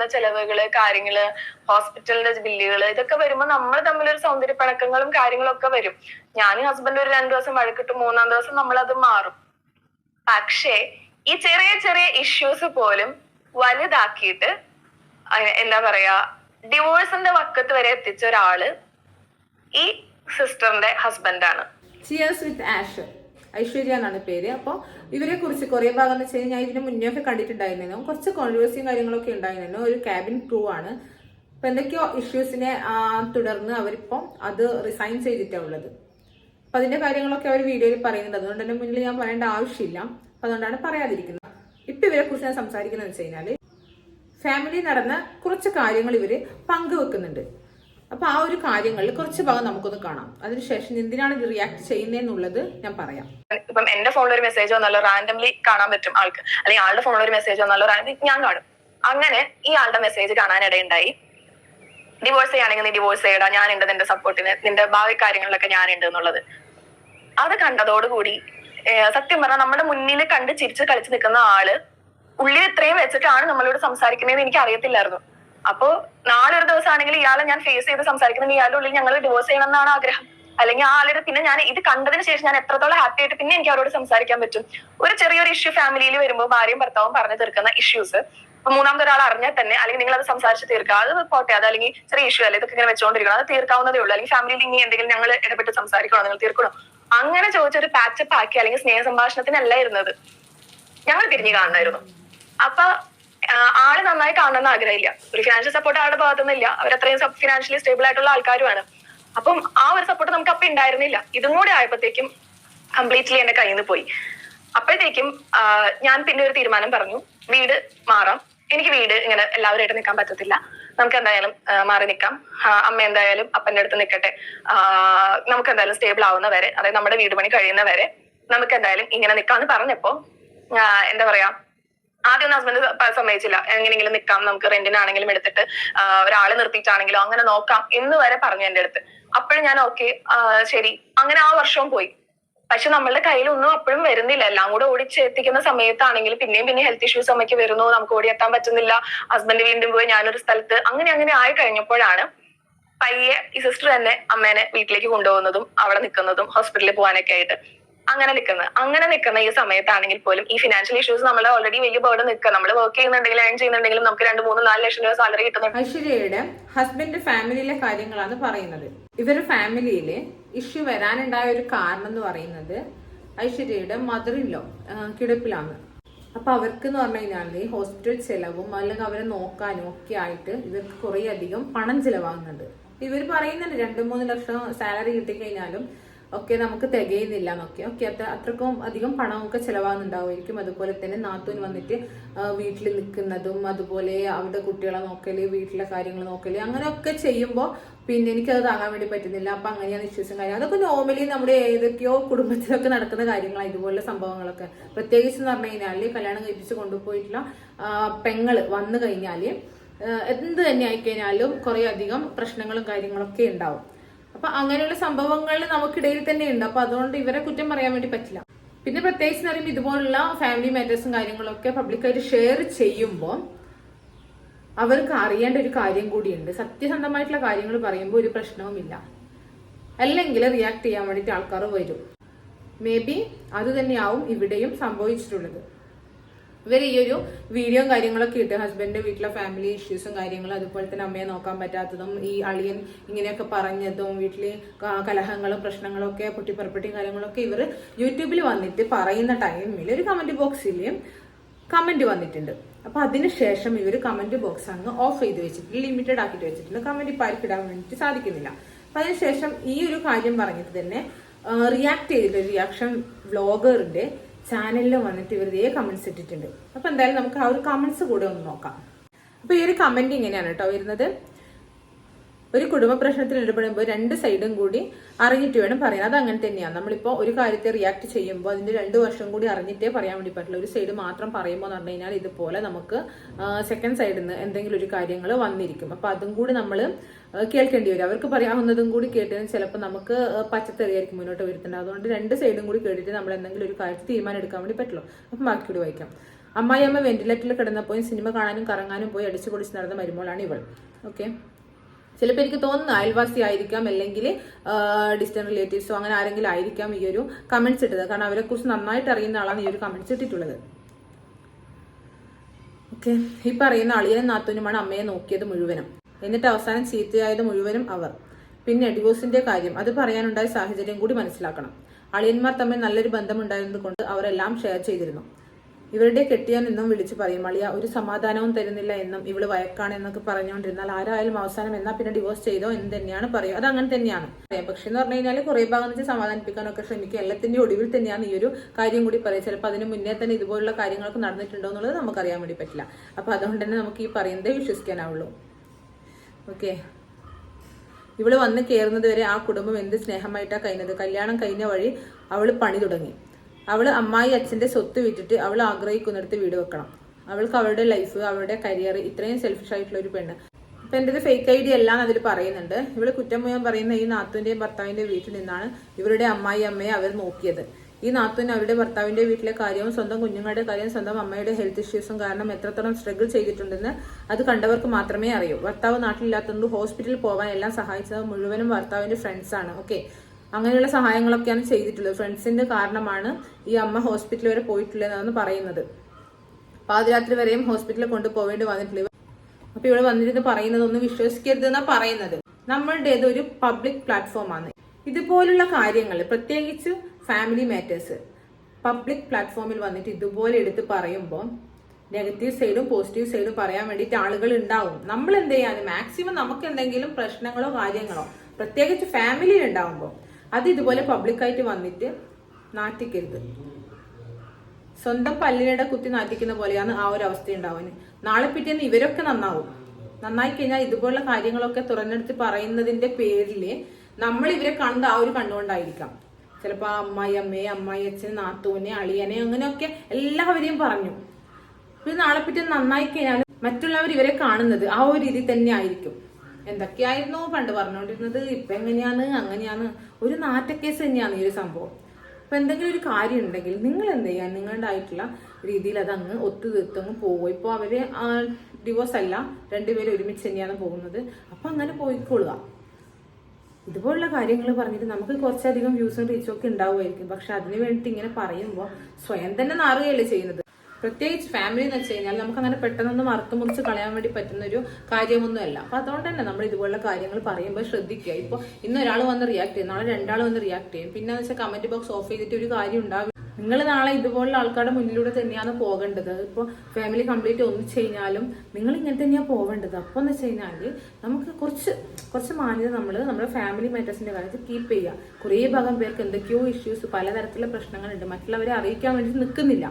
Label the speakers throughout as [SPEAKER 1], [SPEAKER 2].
[SPEAKER 1] വരുന്ന ചെലവുകൾ കാര്യങ്ങൾ ഹോസ്പിറ്റലിന്റെ ബില്ലുകൾ ഇതൊക്കെ വരുമ്പോൾ നമ്മൾ തമ്മിലൊരു സൗന്ദര്യ പണക്കങ്ങളും കാര്യങ്ങളും ഒക്കെ വരും. ഞാനും ഹസ്ബൻഡ് ഒരു രണ്ടു ദിവസം വഴക്കിട്ട് മൂന്നാം ദിവസം നമ്മൾ അത് മാറും. പക്ഷേ ഈ ചെറിയ ചെറിയ ഇഷ്യൂസ് പോലും വലുതാക്കിയിട്ട് എന്താ പറയാ ഡിവോഴ്സിന്റെ വക്കത്ത് വരെ എത്തിച്ച ഒരാൾ ഈ സിസ്റ്ററിന്റെ ഹസ്ബൻഡാണ്
[SPEAKER 2] ചിയേഴ്സ് വിത്ത് ആഷ് ഐശ്വര്യ എന്നാണ് പേര്. അപ്പോൾ ഇവരെ കുറിച്ച് കുറേ ഭാഗം എന്ന് വെച്ച് കഴിഞ്ഞാൽ ഇതിന് മുന്നേ ഒക്കെ കണ്ടിട്ടുണ്ടായിരുന്നു കുറച്ച് കോൺട്രവേഴ്സിയും കാര്യങ്ങളൊക്കെ ഉണ്ടായിരുന്നു ഒരു ക്യാബിൻ ക്രൂ ആണ്. അപ്പൊ എന്തൊക്കെയോ ഇഷ്യൂസിനെ തുടർന്ന് അവരിപ്പം അത് റിസൈൻ ചെയ്തിട്ടാണ് ഉള്ളത്. അപ്പൊ അതിന്റെ കാര്യങ്ങളൊക്കെ അവർ വീഡിയോയിൽ പറയുന്നുണ്ട്. അതുകൊണ്ട് തന്നെ മുന്നിൽ ഞാൻ പറയേണ്ട ആവശ്യമില്ല. അതുകൊണ്ടാണ് പറയാതിരിക്കുന്നത്. ഇപ്പൊ ഇവരെ കുറിച്ച് ഞാൻ സംസാരിക്കുന്നത് വെച്ച് കഴിഞ്ഞാൽ ഫാമിലി നടന്ന കുറച്ച് കാര്യങ്ങൾ ഇവർ പങ്കുവെക്കുന്നുണ്ട്. അപ്പൊ ആ ഒരു കാര്യങ്ങളിൽ കുറച്ച് ഭാഗം നമുക്കൊന്ന് കാണാം. അതിനുശേഷം എന്തിനാണ് ഇത് റിയാക്ട് ചെയ്യുന്നതെന്നുള്ളത് ഞാൻ പറയാം.
[SPEAKER 1] ഇപ്പം എന്റെ ഫോണിൽ ഒരു മെസ്സേജ് വന്നാലോ റാൻഡംലി കാണാൻ പറ്റും ആൾക്ക്. അല്ലെങ്കിൽ ആളുടെ ഫോണിൽ ഒരു മെസ്സേജ് വന്നാലോ ഞാൻ കാണും. അങ്ങനെ ഈ ആളുടെ മെസ്സേജ് കാണാനിടയുണ്ടായി. ഡിവോഴ്സ് ചെയ്യുകയാണെങ്കിൽ നീ ഡിവോഴ്സ് ചെയ്യടാ ഞാനുണ്ട് നിന്റെ സപ്പോർട്ടിന് നിന്റെ ഭാവി കാര്യങ്ങളിലൊക്കെ ഞാനുണ്ട് എന്നുള്ളത്. അത് കണ്ടതോടുകൂടി സത്യം പറഞ്ഞാൽ നമ്മുടെ മുന്നിൽ കണ്ട് ചിരിച്ച് കളിച്ചു നിൽക്കുന്ന ആൾ ഉള്ളിൽ ഇത്രയും വെച്ചിട്ടാണ് നമ്മളോട് സംസാരിക്കുന്നതെന്ന് എനിക്ക് അറിയത്തില്ലായിരുന്നു അപ്പോ നാളെ ഒരു ദിവസം ആണെങ്കിൽ ഇയാളെ ഞാൻ ഫേസ് ചെയ്ത് സംസാരിക്കുന്നുണ്ട് ഇയാളുടെ ഉള്ളിൽ ഞങ്ങൾ ഡിവോഴ്സ് ചെയ്യണം എന്നാണ് ആഗ്രഹം. അല്ലെങ്കിൽ ആളുടെ പിന്നെ ഞാൻ ഇത് കണ്ടതിന് ശേഷം ഞാൻ എത്രത്തോളം ഹാപ്പി ആയിട്ട് പിന്നെ എനിക്ക് അവരോട് സംസാരിക്കാൻ പറ്റും. ഒരു ചെറിയൊരു ഇഷ്യൂ ഫാമിലിയിൽ വരുമ്പോൾ ഭാര്യയും ഭർത്താവും പറഞ്ഞു തീർക്കുന്ന ഇഷ്യൂസ് മൂന്നാമത്തെ ഒരാൾ അറിഞ്ഞാൽ തന്നെ അല്ലെങ്കിൽ നിങ്ങൾ അത് സംസാരിച്ച് തീർക്കുക. അത് പോട്ടെ അത് അല്ലെങ്കിൽ ചെറിയ ഇഷ്യൂ അല്ലെ ഇതൊക്കെ ഇങ്ങനെ വെച്ചുകൊണ്ടിരിക്കണം അത് തീർക്കാവുന്നതേ ഉള്ളൂ. അല്ലെങ്കിൽ ഫാമിലിയിൽ ഇനി എന്തെങ്കിലും ഞങ്ങൾ ഇടപെട്ട് സംസാരിക്കണോ നിങ്ങൾ തീർക്കണോ? അങ്ങനെ ചോദിച്ചൊരു പാച്ചപ്പ് ആക്കി അല്ലെങ്കിൽ സ്നേഹ സംഭാഷണത്തിനല്ല ഇരുന്നത്. ഞങ്ങൾ തിരിഞ്ഞു കാണണമായിരുന്നു അപ്പൊ നന്നായി കാണണമെന്ന് ആഗ്രഹമില്ല. ഒരു ഫിനാൻഷ്യൽ സപ്പോർട്ട് ആളുടെ ഭാഗത്തുനിന്നില്ല. അവരത്രയും ഫിനാൻഷ്യലി സ്റ്റേബിൾ ആയിട്ടുള്ള ആൾക്കാരുമാണ്. അപ്പം ആ ഒരു സപ്പോർട്ട് നമുക്ക് അപ്പൊ ഉണ്ടായിരുന്നില്ല ഇതും കൂടെ ആയപ്പോഴത്തേക്കും കംപ്ലീറ്റ്ലി എന്റെ കയ്യിൽ നിന്ന് പോയി. അപ്പോഴത്തേക്കും ഞാൻ പിന്നെ ഒരു തീരുമാനം പറഞ്ഞു. വീട് മാറാം. എനിക്ക് വീട് ഇങ്ങനെ എല്ലാവരുമായിട്ട് നിൽക്കാൻ പറ്റത്തില്ല. നമുക്ക് എന്തായാലും മാറി നിൽക്കാം. അമ്മ എന്തായാലും അപ്പന്റെ അടുത്ത് നിൽക്കട്ടെ. നമുക്ക് എന്തായാലും സ്റ്റേബിൾ ആവുന്ന വരെ അതായത് നമ്മുടെ വീട് പണി കഴിയുന്ന വരെ നമുക്ക് എന്തായാലും ഇങ്ങനെ നിൽക്കാന്ന് പറഞ്ഞപ്പോ എന്താ പറയാ ആദ്യം ഒന്നും ഹസ്ബൻഡ് സമ്മതിച്ചില്ല. എങ്ങനെയെങ്കിലും നിൽക്കാം നമുക്ക് റെന്റിനാണെങ്കിലും എടുത്തിട്ട് ഒരാളെ നിർത്തിയിട്ടാണെങ്കിലും അങ്ങനെ നോക്കാം എന്ന് വരെ പറഞ്ഞു എന്റെ അടുത്ത്. അപ്പോഴും ഞാൻ ഓക്കെ ശരി. അങ്ങനെ ആ വർഷവും പോയി. പക്ഷെ നമ്മളുടെ കയ്യിൽ ഒന്നും അപ്പോഴും വരുന്നില്ല. എല്ലാം കൂടെ ഓടിച്ചെത്തിക്കുന്ന സമയത്താണെങ്കിൽ പിന്നെയും പിന്നെ ഹെൽത്ത് ഇഷ്യൂസ് അമ്മയ്ക്ക് വരുന്നു. നമുക്ക് ഓടി എത്താൻ പറ്റുന്നില്ല. ഹസ്ബൻഡ് വീണ്ടും പോയി ഞാനൊരു സ്ഥലത്ത് അങ്ങനെ അങ്ങനെ ആയി കഴിഞ്ഞപ്പോഴാണ് പയ്യെ ഈ സിസ്റ്റർ തന്നെ അമ്മേനെ വീട്ടിലേക്ക് കൊണ്ടുപോകുന്നതും അവിടെ നിൽക്കുന്നതും ഹോസ്പിറ്റലിൽ പോകാനൊക്കെ ആയിട്ട്. അങ്ങനെ നിൽക്കുന്നത് അങ്ങനെ നിൽക്കുന്ന ഈ സമയത്താണെങ്കിൽ പോലും ഈ ഫിനാൻഷ്യൽ ഇഷ്യൂസ് നമ്മൾ ഓൾറെഡി വലിയ ബേർഡ് നിൽക്കുക. നമ്മൾ വർക്ക് ചെയ്യുന്നുണ്ടെങ്കിലും ഏൺ ചെയ്യുന്നുണ്ടെങ്കിലും നമുക്ക് രണ്ട് മൂന്ന് നാല് ലക്ഷം രൂപ സാലറി കിട്ടുന്നുണ്ട്.
[SPEAKER 2] ഐശ്വര്യയുടെ ഹസ്ബൻഡ് ഫാമിലിയിലെ കാര്യങ്ങളാണ് പറയുന്നത്. ഇവരുടെ ഫാമിലിയിൽ ഇഷ്യൂ വരാനുണ്ടായ ഒരു കാരണം എന്ന് പറയുന്നത് ഐശ്വര്യയുടെ മദറിലോ കിടപ്പിലാണ്. അപ്പൊ അവർക്ക് എന്ന് പറഞ്ഞു കഴിഞ്ഞാൽ ഹോസ്പിറ്റൽ ചെലവും അല്ലെങ്കിൽ അവരെ നോക്കാനും ഒക്കെ ആയിട്ട് ഇവർക്ക് കുറേ അധികം പണം ചിലവാകുന്നുണ്ട്. ഇവർ പറയുന്നുണ്ട് രണ്ട് മൂന്ന് ലക്ഷം സാലറി കിട്ടിക്കഴിഞ്ഞാലും ഒക്കെ നമുക്ക് തികയുന്നില്ല എന്നൊക്കെ. ഓക്കെ അത്ര അത്രക്കും അധികം പണമൊക്കെ ചിലവാകുന്നുണ്ടാവുമായിരിക്കും. അതുപോലെ തന്നെ നാത്തൂൻ വന്നിട്ട് വീട്ടിൽ നിൽക്കുന്നതും അതുപോലെ അവരുടെ കുട്ടികളെ നോക്കൽ വീട്ടിലെ കാര്യങ്ങൾ നോക്കൽ അങ്ങനെയൊക്കെ ചെയ്യുമ്പോൾ പിന്നെ എനിക്കത് താങ്ങാൻ വേണ്ടി പറ്റുന്നില്ല. അപ്പം അങ്ങനെയാണ് ഇഷ്യൂസും കാര്യം. അതൊക്കെ നോർമലി നമ്മുടെ ഏതൊക്കെയോ കുടുംബത്തിലൊക്കെ നടക്കുന്ന കാര്യങ്ങളാണ് ഇതുപോലുള്ള സംഭവങ്ങളൊക്കെ. പ്രത്യേകിച്ച് എന്ന് പറഞ്ഞു കഴിഞ്ഞാൽ കല്യാണം കഴിപ്പിച്ച് കൊണ്ടുപോയിട്ടുള്ള പെങ്ങൾ വന്നു കഴിഞ്ഞാൽ എന്ത് തന്നെ ആയിക്കഴിഞ്ഞാലും കുറേ അധികം പ്രശ്നങ്ങളും കാര്യങ്ങളൊക്കെ ഉണ്ടാവും. അപ്പൊ അങ്ങനെയുള്ള സംഭവങ്ങൾ നമുക്കിടയിൽ തന്നെ ഉണ്ട്. അപ്പൊ അതുകൊണ്ട് ഇവരെ കുറ്റം പറയാൻ വേണ്ടി പറ്റില്ല. പിന്നെ പ്രത്യേകിച്ച് പറയുമ്പോൾ ഇതുപോലുള്ള ഫാമിലി മാറ്റേഴ്സും കാര്യങ്ങളൊക്കെ പബ്ലിക്കായിട്ട് ഷെയർ ചെയ്യുമ്പോൾ അവർക്ക് അറിയേണ്ട ഒരു കാര്യം കൂടിയുണ്ട്. സത്യസന്ധമായിട്ടുള്ള കാര്യങ്ങൾ പറയുമ്പോൾ ഒരു പ്രശ്നവുമില്ല അല്ലെങ്കിൽ റിയാക്ട് ചെയ്യാൻ വേണ്ടിയിട്ട് ആൾക്കാർ വരും. മേ ബി അത് തന്നെയാവും ഇവിടെയും സംഭവിച്ചിട്ടുള്ളത്. ഇവർ ഈ ഒരു വീഡിയോയും കാര്യങ്ങളൊക്കെ ഇട്ട് ഹസ്ബൻഡിന്റെ വീട്ടിലെ ഫാമിലി ഇഷ്യൂസും കാര്യങ്ങളും അതുപോലെ തന്നെ അമ്മയെ നോക്കാൻ പറ്റാത്തതും ഈ അളിയൻ ഇങ്ങനെയൊക്കെ പറഞ്ഞതും വീട്ടിലെ കലഹങ്ങളും പ്രശ്നങ്ങളും ഒക്കെ പൊട്ടിപ്പറപ്പെട്ടിയും കാര്യങ്ങളൊക്കെ ഇവർ യൂട്യൂബിൽ വന്നിട്ട് പറയുന്ന ടൈമിൽ ഒരു കമന്റ് ബോക്സിൽ കമന്റ് വന്നിട്ടുണ്ട്. അപ്പൊ അതിനുശേഷം ഇവർ കമന്റ് ബോക്സ് അങ്ങ് ഓഫ് ചെയ്ത് വെച്ചിട്ടുണ്ട് ലിമിറ്റഡ് ആക്കിയിട്ട് വെച്ചിട്ടുണ്ട്. കമന്റ് ഇപ്പം ആർക്കും വേണ്ടിയിട്ട് സാധിക്കുന്നില്ല. അപ്പൊ അതിനുശേഷം ഈ ഒരു കാര്യം പറഞ്ഞിട്ട് തന്നെ റിയാക്ട് ചെയ്തിട്ട് റിയാക്ഷൻ വ്ലോഗറിന്റെ ചാനലിൽ വന്നിട്ട് ഇവർ ഇതേ കമൻസ് ഇട്ടിട്ടുണ്ട്. അപ്പൊ എന്തായാലും നമുക്ക് ആ ഒരു കമൻസ് കൂടെ ഒന്ന് നോക്കാം. അപ്പൊ ഈ ഒരു കമന്റ് ഇങ്ങനെയാണ് കേട്ടോ വരുന്നത്. ഒരു കുടുംബ പ്രശ്നത്തിൽ ഇടപെടുമ്പോൾ രണ്ട് സൈഡും കൂടി അറിഞ്ഞിട്ട് വേണം പറയാൻ. അത് അങ്ങനെ തന്നെയാണ്. നമ്മളിപ്പോൾ ഒരു കാര്യത്തെ റിയാക്ട് ചെയ്യുമ്പോൾ അതിന്റെ രണ്ട് വർഷം കൂടി അറിഞ്ഞിട്ടേ പറയാൻ വേണ്ടി പറ്റില്ല ഒരു സൈഡ് മാത്രം പറയുമ്പോൾ എന്ന് പറഞ്ഞു കഴിഞ്ഞാൽ ഇതുപോലെ നമുക്ക് സെക്കൻഡ് സൈഡിൽ നിന്ന് എന്തെങ്കിലും ഒരു കാര്യങ്ങൾ വന്നിരിക്കും. അപ്പൊ അതും കൂടി നമ്മൾ കേൾക്കേണ്ടി വരും. അവർക്ക് പറയാവുന്നതും കൂടി കേട്ടതിന് ചിലപ്പോൾ നമുക്ക് പച്ചത്തെറിയായിരിക്കും മുന്നോട്ട് വരുത്തുന്നത് അതുകൊണ്ട് രണ്ട് സൈഡും കൂടി കേട്ടിട്ട് നമ്മൾ എന്തെങ്കിലും ഒരു കാര്യത്തിൽ തീരുമാനം എടുക്കാൻ വേണ്ടി പറ്റുള്ളൂ. അപ്പം കൂടി വായിക്കാം. അമ്മായിയമ്മ വെന്റിലേറ്ററിൽ കിടന്നപ്പോഴും സിനിമ കാണാനും കറങ്ങാനും പോയി അടിച്ചു പൊളിച്ച് നടന്ന് വരുമ്പോഴാണ് ഇവൾ. ഓക്കെ ചിലപ്പോൾ എനിക്ക് തോന്നുന്നു അയൽവാസി ആയിരിക്കാം അല്ലെങ്കിൽ ഡിസ്റ്റന്റ് റിലേറ്റീവ്സോ അങ്ങനെ ആരെങ്കിലും ആയിരിക്കാം ഈ ഒരു കമന്റ്സ് ഇട്ടത്. കാരണം അവരെ കുറിച്ച് നന്നായിട്ട് അറിയുന്ന ആളാണ് ഈ ഒരു കമന്റ്സ് ഇട്ടിട്ടുള്ളത്. ഓക്കെ ഈ പറയുന്ന അളിയനും നാത്തൂനുമാണ് അമ്മയെ നോക്കിയത് മുഴുവനും. എന്നിട്ട് അവസാനം ചീത്തയായത് മുഴുവനും അവർ. പിന്നെ ഡിവോഴ്സിന്റെ കാര്യം. അത് പറയാനുണ്ടായ സാഹചര്യം കൂടി മനസ്സിലാക്കണം. അളിയന്മാർ തമ്മിൽ നല്ലൊരു ബന്ധമുണ്ടായിരുന്നത് കൊണ്ട് അവരെല്ലാം ഷെയർ ചെയ്തിരുന്നു. ഇവരുടെ കെട്ടിയാൻ എന്നും വിളിച്ചു പറയും അളിയ ഒരു സമാധാനവും തരുന്നില്ല എന്നും ഇവൾ വയക്കാണ് എന്നൊക്കെ പറഞ്ഞുകൊണ്ടിരുന്നാൽ ആരായാലും അവസാനം എന്നാ പിന്നെ ഡിവോഴ്സ് ചെയ്തോ എന്ന് തന്നെയാണ് പറയുക. അത് അങ്ങനെ തന്നെയാണ്. പക്ഷെ എന്ന് പറഞ്ഞു കഴിഞ്ഞാൽ കുറെ ഭാഗം വെച്ച് സമാധാനിപ്പിക്കാനൊക്കെ ശ്രമിക്കുക. എല്ലാത്തിന്റെ ഒടുവിൽ തന്നെയാണ് ഈ ഒരു കാര്യം കൂടി പറയുക. ചിലപ്പോൾ അതിന് മുന്നേ തന്നെ ഇതുപോലുള്ള കാര്യങ്ങളൊക്കെ നടന്നിട്ടുണ്ടോ എന്നുള്ളത് നമുക്ക് അറിയാൻ വേണ്ടി പറ്റില്ല. അപ്പൊ അതുകൊണ്ട് തന്നെ നമുക്ക് ഈ പറയുന്നതേ വിശ്വസിക്കാനാവുള്ളൂ. ഓക്കെ. ഇവൾ വന്ന് കയറുന്നത് വരെ ആ കുടുംബം എന്ത് സ്നേഹമായിട്ടാണ് കഴിഞ്ഞത്? കല്യാണം കഴിഞ്ഞ വഴി അവൾ പണി തുടങ്ങി. അവൾ അമ്മായി അച്ഛന്റെ സ്വത്ത് വിറ്റിട്ട് അവൾ ആഗ്രഹിക്കുന്നിടത്ത് വീട് വെക്കണം. അവൾക്ക് അവളുടെ ലൈഫ് അവളുടെ കരിയർ ഇത്രയും സെൽഫിഷ് ആയിട്ടുള്ള ഒരു പെണ്ണ്. അപ്പൊ എന്റെ ഫേക്ക് ഐ ഡി എല്ലാം അതിൽ പറയുന്നുണ്ട്. ഇവൾ കുറ്റം മുഴുവൻ പറയുന്ന ഈ നാത്തുവിന്റെയും ഭർത്താവിന്റെ വീട്ടിൽ നിന്നാണ് ഇവരുടെ അമ്മായി അമ്മയെ അവർ നോക്കിയത്. ഈ നാത്തുവിന് അവരുടെ ഭർത്താവിന്റെ വീട്ടിലെ കാര്യവും സ്വന്തം കുഞ്ഞുങ്ങളുടെ കാര്യവും സ്വന്തം അമ്മയുടെ ഹെൽത്ത് ഇഷ്യൂസും കാരണം എത്രത്തോളം സ്ട്രഗിൾ ചെയ്തിട്ടുണ്ടെന്ന് അത് കണ്ടവർക്ക് മാത്രമേ അറിയൂ. ഭർത്താവ് നാട്ടിലില്ലാത്തതുകൊണ്ട് ഹോസ്പിറ്റലിൽ പോകാൻ എല്ലാം സഹായിച്ചത് മുഴുവനും ഭർത്താവിന്റെ ഫ്രണ്ട്സ് ആണ്. ഓക്കെ അങ്ങനെയുള്ള സഹായങ്ങളൊക്കെയാണ് ചെയ്തിട്ടുള്ളത്. ഫ്രണ്ട്സിന്റെ കാരണമാണ് ഈ അമ്മ ഹോസ്പിറ്റൽ വരെ പോയിട്ടുള്ളതെന്നാണ് പറയുന്നത്. പാതിരാത്രി വരെയും ഹോസ്പിറ്റലിൽ കൊണ്ടുപോവേണ്ടി വന്നിട്ടില്ല. അപ്പൊ ഇവിടെ വന്നിരുന്ന് പറയുന്നതൊന്നും വിശ്വസിക്കരുത് എന്നാ പറയുന്നത്. നമ്മളുടേത് ഒരു പബ്ലിക് പ്ലാറ്റ്ഫോമാണ് ഇതുപോലുള്ള കാര്യങ്ങൾ പ്രത്യേകിച്ച് ഫാമിലി മാറ്റേഴ്സ് പബ്ലിക് പ്ലാറ്റ്ഫോമിൽ വന്നിട്ട് ഇതുപോലെ എടുത്ത് പറയുമ്പോൾ നെഗറ്റീവ് സൈഡും പോസിറ്റീവ് സൈഡും പറയാൻ വേണ്ടിയിട്ട് ആളുകൾ ഉണ്ടാവും. നമ്മൾ എന്ത് ചെയ്യാൻ? മാക്സിമം നമുക്ക് എന്തെങ്കിലും പ്രശ്നങ്ങളോ കാര്യങ്ങളോ പ്രത്യേകിച്ച് ഫാമിലിയിൽ ഉണ്ടാവുമ്പോൾ അത് ഇതുപോലെ പബ്ലിക്കായിട്ട് വന്നിട്ട് നാറ്റിക്കരുത്. സ്വന്തം പല്ലിനിടെ കുത്തി നാറ്റിക്കുന്ന പോലെയാണ് ആ ഒരു അവസ്ഥ ഉണ്ടാവുന്നത്. നാളെ പിറ്റേന്ന് ഇവരൊക്കെ നന്നാവും. നന്നായി കഴിഞ്ഞാൽ ഇതുപോലുള്ള കാര്യങ്ങളൊക്കെ തുറന്നെടുത്ത് പറയുന്നതിന്റെ പേരിൽ നമ്മൾ ഇവരെ കണ്ട ആ ഒരു കണ്ണുകൊണ്ടായിരിക്കാം. ചിലപ്പോ ആ അമ്മായി അമ്മയെ അമ്മായി അച്ഛൻ നാത്തൂനെ അളിയനെ അങ്ങനെയൊക്കെ എല്ലാവരെയും പറഞ്ഞു. ഇത് നാളെ പിറ്റേന്ന് നന്നായി കഴിഞ്ഞാൽ മറ്റുള്ളവർ ഇവരെ കാണുന്നത് ആ ഒരു രീതി തന്നെ ആയിരിക്കും. എന്തൊക്കെയായിരുന്നു പണ്ട് പറഞ്ഞുകൊണ്ടിരുന്നത് ഇപ്പൊ എങ്ങനെയാണ്? അങ്ങനെയാണ്. ഒരു നാറ്റക്കേസ് തന്നെയാണ് ഈ ഒരു സംഭവം. അപ്പൊ എന്തെങ്കിലും ഒരു കാര്യം ഉണ്ടെങ്കിൽ നിങ്ങൾ എന്ത് ചെയ്യാൻ നിങ്ങളുടെ ആയിട്ടുള്ള രീതിയിൽ അത് അങ്ങ് ഒത്തുതീർത്തങ്ങ് പോകും ഇപ്പൊ അവർ ഡിവോഴ്സ് അല്ല രണ്ടുപേരും ഒരുമിച്ച് തന്നെയാണ് പോകുന്നത്. അപ്പൊ അങ്ങനെ പോയിക്കൊള്ളുക. ഇതുപോലുള്ള കാര്യങ്ങൾ പറഞ്ഞിട്ട് നമുക്ക് കുറച്ചധികം വ്യൂസും റീച്ചും ഒക്കെ ഉണ്ടാവുമായിരിക്കും. പക്ഷെ അതിന് വേണ്ടിയിട്ട് ഇങ്ങനെ പറയുമ്പോൾ സ്വയം തന്നെ നാറുകയല്ലേ ചെയ്യുന്നത്. പ്രത്യേകിച്ച് ഫാമിലി എന്ന് വെച്ച് കഴിഞ്ഞാൽ നമുക്ക് അങ്ങനെ പെട്ടെന്നൊന്നും മറുത്തു മുറിച്ച് കളയാൻ വേണ്ടി പറ്റുന്ന ഒരു കാര്യമൊന്നുമല്ല. അപ്പൊ അതുകൊണ്ട് തന്നെ നമ്മൾ ഇതുപോലുള്ള കാര്യങ്ങൾ പറയുമ്പോൾ ശ്രദ്ധിക്കുക. ഇപ്പൊ ഇന്ന് ഒരാൾ വന്ന് റിയാക്ട് ചെയ്യും നാളെ രണ്ടാൾ വന്ന് റിയാക്ട് ചെയ്യും. പിന്നെ വെച്ചാൽ കമന്റ് ബോക്സ് ഓഫ് ചെയ്തിട്ട് ഒരു കാര്യം ഉണ്ടാവും നിങ്ങൾ നാളെ ഇതുപോലുള്ള ആൾക്കാരുടെ മുന്നിലൂടെ തന്നെയാണ് പോകേണ്ടത്. ഇപ്പോൾ ഫാമിലി കംപ്ലീറ്റ് ഒന്നിച്ച് കഴിഞ്ഞാലും നിങ്ങൾ ഇങ്ങനെ തന്നെയാണ് പോകേണ്ടത് അപ്പോൾ എന്ന് വെച്ച് കഴിഞ്ഞാൽ നമുക്ക് കുറച്ച് കുറച്ച് മാന്യത നമ്മൾ നമ്മുടെ ഫാമിലി മാറ്റേഴ്സിന്റെ കാര്യത്തിൽ കീപ്പ് ചെയ്യുക. കുറേ ഭാഗം പേർക്ക് എന്തൊക്കെയോ ഇഷ്യൂസ് പലതരത്തിലുള്ള പ്രശ്നങ്ങളുണ്ട്. മറ്റുള്ളവരെ അറിയിക്കാൻ വേണ്ടി നിൽക്കുന്നില്ല.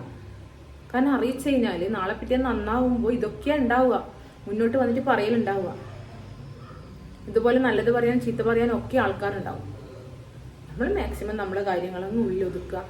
[SPEAKER 2] കാരണം അറിയിച്ചു കഴിഞ്ഞാൽ നാളെ പിറ്റേ നന്നാവുമ്പോൾ ഇതൊക്കെ ഉണ്ടാവുക. മുന്നോട്ട് വന്നിട്ട് പറയലുണ്ടാവുക. ഇതുപോലെ നല്ലത് പറയാൻ ചീത്ത പറയാൻ ഒക്കെ ആൾക്കാരുണ്ടാവും. നമ്മൾ മാക്സിമം നമ്മുടെ കാര്യങ്ങളൊന്നും ഉള്ളിലൊതുക്കുക.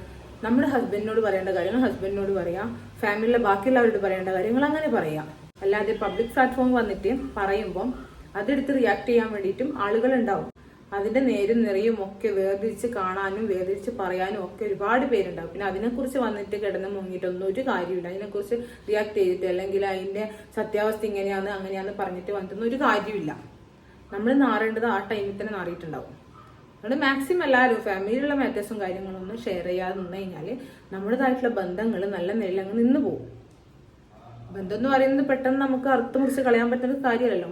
[SPEAKER 2] നമ്മുടെ ഹസ്ബൻഡിനോട് പറയേണ്ട കാര്യങ്ങൾ ഹസ്ബൻഡിനോട് പറയാം. ഫാമിലിയിലെ ബാക്കിയുള്ളവരോട് പറയേണ്ട കാര്യങ്ങൾ അങ്ങനെ പറയാം. അല്ലാതെ പബ്ലിക് പ്ലാറ്റ്ഫോം വന്നിട്ട് പറയുമ്പം അതെടുത്ത് റിയാക്ട് ചെയ്യാൻ വേണ്ടിയിട്ടും ആളുകൾ ഉണ്ടാവും അതിന്റെ നേരും നിറയും ഒക്കെ വേർതിരിച്ച് കാണാനും വേർതിരിച്ച് പറയാനും ഒക്കെ ഒരുപാട് പേരുണ്ടാവും. പിന്നെ അതിനെക്കുറിച്ച് വന്നിട്ട് കിടന്ന് മുങ്ങിയിട്ടൊന്നും ഒരു കാര്യമില്ല അതിനെക്കുറിച്ച് റിയാക്ട് ചെയ്തിട്ട് അല്ലെങ്കിൽ അതിന്റെ സത്യാവസ്ഥ ഇങ്ങനെയാന്ന് അങ്ങനെയാന്ന് പറഞ്ഞിട്ട് വന്നിട്ടൊന്നും ഒരു കാര്യമില്ല നമ്മൾ നാറേണ്ടത് ആ ടൈമിൽ തന്നെ നാറിയിട്ടുണ്ടാവും. അതുകൊണ്ട് മാക്സിമം എല്ലാവരും ഫാമിലിയിലുള്ള മാറ്റേഴ്സും കാര്യങ്ങളും ഒന്നും ഷെയർ ചെയ്യാതെ നിന്ന് കഴിഞ്ഞാൽ നമ്മുടേതായിട്ടുള്ള ബന്ധങ്ങൾ നല്ല നിലയിൽ അങ്ങ് നിന്ന് പോകും ബന്ധം എന്ന് പറയുന്നത് പെട്ടെന്ന് നമുക്ക് അറുത്ത് മുറിച്ച് കളയാൻ പറ്റുന്ന കാര്യമല്ലല്ലോ.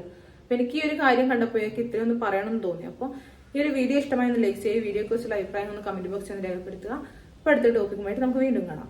[SPEAKER 2] അപ്പൊ എനിക്ക് ഈ ഒരു കാര്യം കണ്ടപ്പോഴേക്ക് ഇത്രയും ഒന്ന് പറയണം എന്ന് തോന്നി. അപ്പോൾ ഈ ഒരു വീഡിയോ ഇഷ്ടമായി ലൈക്ക് ചെയ്യുക വീഡിയോ കുറിച്ചുള്ള അഭിപ്രായം ഒന്ന് കമന്റ് ബോക്സിൽ ഒന്ന് രേഖപ്പെടുത്തുക. അപ്പോൾ അടുത്ത ടോപ്പിക്കുമായിട്ട് നമുക്ക് വീണ്ടും കാണാം.